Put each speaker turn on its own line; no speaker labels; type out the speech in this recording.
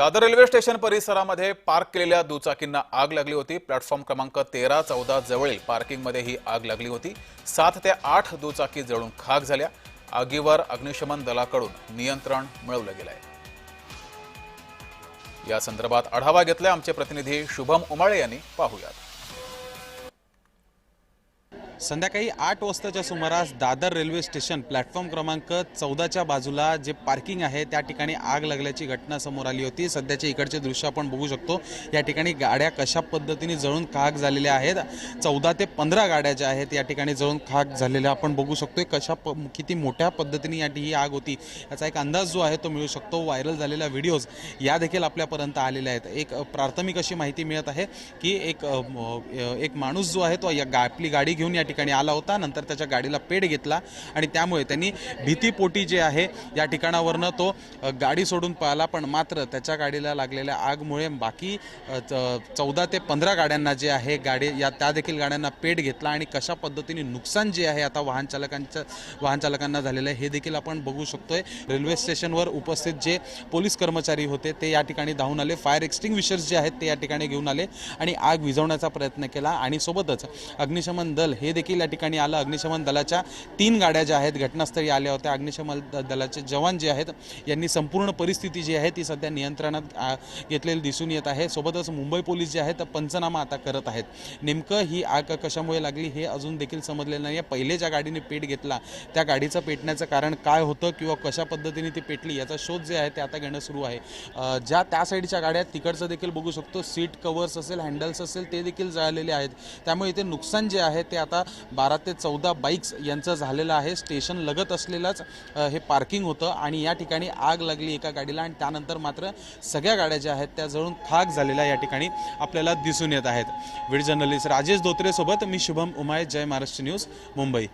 Dadar railway station परिसरामध्ये park केलेल्या दुचाकींना आग लागली होती. प्लॅटफॉर्म क्रमांक तेरा चौदा जवळील पार्किंगमध्ये ही आग लागली होती. सात ते आठ दुचाकी जळून खाक झाल्या. आगीवर अग्निशमन दलाकडून नियंत्रण मिळवलं गेलंय. या संदर्भात आढावा घेतलाय आमचे प्रतिनिधी शुभम उमाळे यांनी. पाहूयात.
संध्याकाळी आठ वाजताच्या सुमारास दादर रेल्वे स्टेशन प्लॅटफॉर्म क्रमांक चौदाच्या बाजूला जे पार्किंग आहे त्या ठिकाणी आग लागल्याची घटना समोर आली होती. सध्याचे इकडचे दृश्य आपण बघू शकतो. या ठिकाणी गाड्या कशा पद्धतीने जळून खाक झालेल्या आहेत चौदा ते पंधरा गाड्या ज्या आहेत या ठिकाणी जळून खाक झालेल्या आपण बघू शकतोय. कशा प किती मोठ्या पद्धतीने या ही आग होती याचा एक अंदाज जो आहे तो मिळू शकतो. व्हायरल झालेल्या व्हिडिओज या देखील आपल्यापर्यंत आलेल्या आहेत. एक प्राथमिक अशी माहिती मिळत आहे की एक एक माणूस जो आहे तो या गा आपली गाडी घेऊन या ठिकाणी आला होता. नंतर त्याच्या गाडीला पेट घेतला आणि त्यामुळे त्यांनी भीतीपोटी जे आहे या ठिकाणावरनं तो गाडी सोडून पळाला. पण मात्र त्याच्या गाडीला लागलेल्या आगमुळे बाकी च- चौदा ते पंधरा गाड्यांना जे आहे गाडी या त्या देखील गाड्यांना पेट घेतला आणि कशा पद्धतीने नुकसान जे आहे आता वाहन चालकांच्या वाहन चालकांना झालेलं आहे हे देखील आपण बघू शकतोय. रेल्वे स्टेशनवर उपस्थित जे पोलीस कर्मचारी होते ते या ठिकाणी धावून आले. फायर एक्स्टिंग्विशर्स जे आहेत ते या ठिकाणी घेऊन आले आणि आग विझवण्याचा प्रयत्न केला. आणि सोबतच अग्निशमन दल हे देखील या ठिकाणी आलं. अग्निशमन दलाच्या तीन गाड्या ज्या आहेत घटनास्थळी आल्या होत्या. अग्निशमन द- दलाचे जवान जे आहेत यांनी संपूर्ण परिस्थिती जी आहे ती सध्या नियंत्रणात घेतलेली दिसून येत आहे. सोबतच मुंबई पोलीस जे आहेत पंचनामा आता करत आहेत. नेमकं ही आग कशामुळे लागली हे अजून देखील समजलेलं नाही आहे पहिले ज्या गाडीने पेट घेतला त्या गाडीचं पेटण्याचं कारण काय होतं किंवा कशा पद्धतीने ती पेटली याचा शोध जे आहे ते आता घेणं सुरू आहे. ज्या त्या साईडच्या गाड्या तिकडचं देखील बघू शकतो. सीट कवर्स असेल हँडल्स असेल ते देखील जळालेले आहेत. त्यामुळे इथे नुकसान जे आहे ते आता बारा ते चौदा बाईक्स यांचं झालेलं आहे. स्टेशन लगत असलेलंच हे पार्किंग होतं आणि या ठिकाणी आग लागली एका गाडीला आणि त्यानंतर मात्र सगळ्या गाड्या ज्या आहेत त्या जळून खाक झालेल्या या ठिकाणी आपल्याला दिसून येत आहेत. व्हिडिओ जर्नलिस्ट राजेश धोत्रेसोबत मी शुभम उमाय जय महाराष्ट्र न्यूज मुंबई.